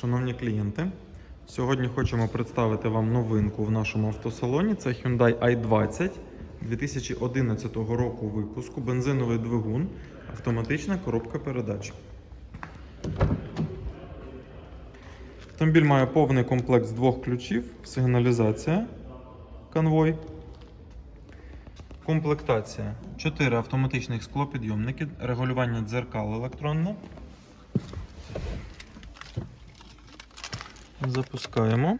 Шановні клієнти, сьогодні хочемо представити вам новинку в нашому автосалоні. Це Hyundai i20 2011 року випуску, бензиновий двигун, автоматична коробка передач. Автомобіль має повний комплект з двох ключів, сигналізація, конвой. Комплектація. 4 автоматичних склопідйомники, регулювання дзеркал електронне. Запускаємо.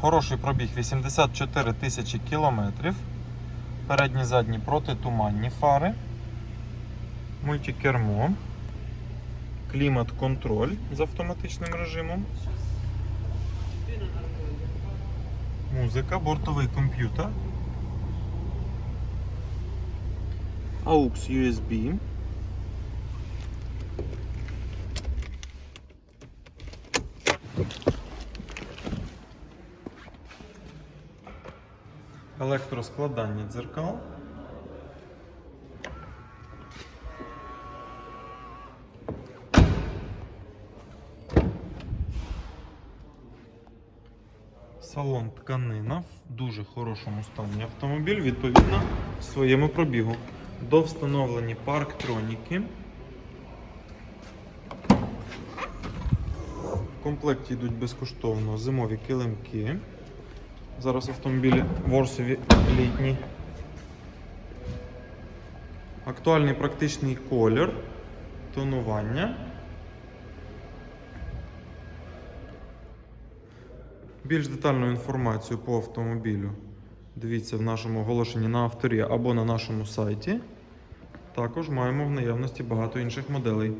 Хороший пробіг 84 тисячі кілометрів. Передні задні протитуманні фари. Мультикермо. Клімат-контроль з автоматичним режимом. Музика, бортовий комп'ютер. AUX USB. Електроскладання дзеркал. Салон тканина в дуже хорошому стані автомобіль, відповідно своєму пробігу. До встановлені парктроніки. В комплекті йдуть безкоштовно зимові килимки. Зараз автомобілі ворсові літні. Актуальний практичний колір, тонування. Більш детальну інформацію по автомобілю дивіться в нашому оголошенні на авторі або на нашому сайті. Також маємо в наявності багато інших моделей.